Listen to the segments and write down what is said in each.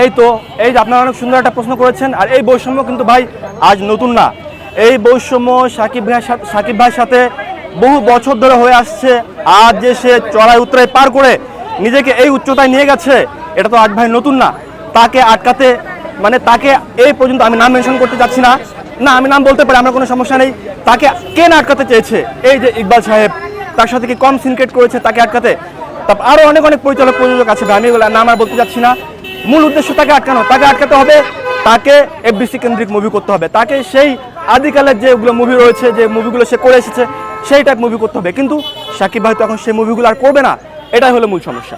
এই তো, এই যে আপনারা অনেক সুন্দর একটা প্রশ্ন করেছেন, আর এই বৈষম্য কিন্তু ভাই আজ নতুন না। এই বৈষম্য সাকিব ভাইয়ের সাথে, সাকিব ভাইয়ের সাথে বহু বছর ধরে হয়ে আসছে। আজ যে সে চড়াই উত্তরায় পার করে নিজেকে এই উচ্চতায় নিয়ে গেছে, এটা তো আজ ভাই নতুন না। তাকে আটকাতে মানে তাকে এই পর্যন্ত আমি নাম মেনশন করতে চাচ্ছি না। না, আমি নাম বলতে পারি, আমার কোনো সমস্যা নেই। তাকে কে না আটকাতে চেয়েছে? এই যে ইকবাল সাহেব, তার সাথে কি কম সিনক্রেট করেছে তাকে আটকাতে? তারপর আরও অনেক অনেক পরিচালক, প্রযোজক আছে আমি এগুলো নাম আর বলতে যাচ্ছি না। মূল উদ্দেশ্য তাকে আটকানো, তাকে আটকাতে হবে, তাকে এফবিসি কেন্দ্রিক মুভি করতে হবে। তাকে সেই আদিকালের যেগুলো মুভি রয়েছে, যে মুভিগুলো সে করে এসেছে, সেই টাইপ মুভি করতে হবে। কিন্তু সাকিব ভাই তো এখন সেই মুভিগুলো আর করবে না, এটাই হলো মূল সমস্যা।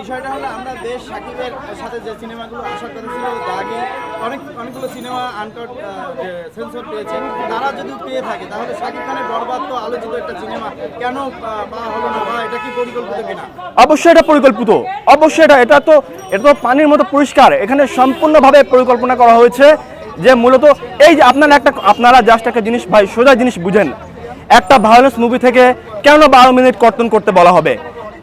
বিষয়টা হলো আমরা দেশ সাকিবের সাথে যে সিনেমাগুলো আসার কথা ছিল দাগি অনেক, অনেকগুলো সিনেমা আনকাট সেন্সর পেয়েছে, তারা যদি পেয়ে থাকে, তাহলে সাকিব খানের বরবাদ তো আলোচিত একটা সিনেমা কেন পাওয়া হলো না, বা এটা কি পরিকল্পিত কিনা? অবশ্যই এটা পরিকল্পিত। অবশ্যই এটা এটা তো এটা তো পানির মতো পরিষ্কার। এখানে সম্পূর্ণভাবে পরিকল্পনা করা হয়েছে যে মূলত এই যে আপনারা একটা, আপনারা জাস্ট একটা জিনিস, ভাই, সোজা জিনিস বুঝেন। একটা ভায়োলেন্স মুভি থেকে কেন বারো মিনিট কর্তন করতে বলা হবে?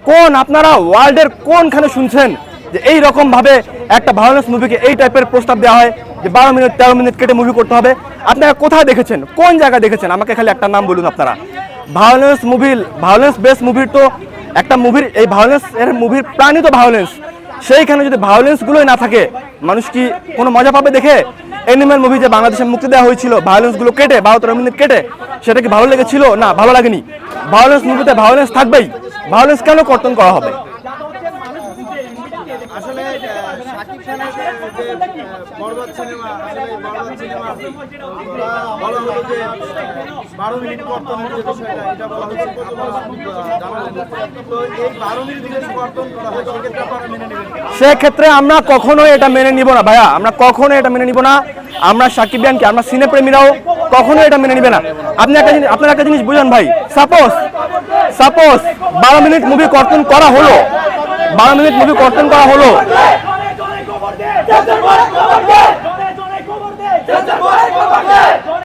কোন আপনারা ওয়ার্ল্ডের কোনখানে শুনছেন? যে এই ভাবে একটা ভায়োলেন্স মুভিকে এই টাইপের প্রস্তাব দেওয়া হয় যে বারো মিনিট, তেরো মিনিট কেটে মুভি করতে হবে। আপনারা কোথায় দেখেছেন? কোন জায়গায় দেখেছেন? আমাকে খালি একটা নাম বলুন আপনারা। ভায়োলেন্স মুভি ভায়োলেন্স বেস মুভির তো একটা মুভির এই ভায়োলেন্স এর মুভির প্রাণী তো ভায়োলেন্স সেইখানে যদি ভায়োলেন্সগুলোই না থাকে, মানুষ কি কোনো মজা পাবে দেখে? এনিম্যাল মুভি যে বাংলাদেশে মুক্তি দেওয়া হয়েছিল ভায়োলেন্সগুলো কেটে, বারো, তেরো মিনিট কেটে, সেটা কি ভালো লেগেছিল? না, ভালো লাগেনি। ভায়োলেন্স মুভিতে ভায়োলেন্স থাকবেই। ভায়োলেন্স কেন কর্তন করা হবে? আসলে শাকিব খানের যে বরবাদ সিনেমা, আসলে বরবাদ সিনেমা হলো যে, বারো মিনিট বিষয়টা, এটা বলা তো এই বারো মিনিট যদি কর্তন করা হয়, সেক্ষেত্রে আপনারা মেনে নেবেন সেক্ষেত্রে আমরা কখনোই এটা মেনে নিব না, ভাইয়া। আমরা কখনোই এটা মেনে নিব না। আমরা সাকিবিয়ান কি আমরা সিনে প্রেমীরাও কখনোই এটা মেনে নিবে না। আপনি একটা জিনিস, আপনার একটা জিনিস বুঝেন ভাই। সাপোজ সাপোজ বারো মিনিট মুভি কর্তন করা হলো বারো মিনিট মুভি কর্তন করা হলো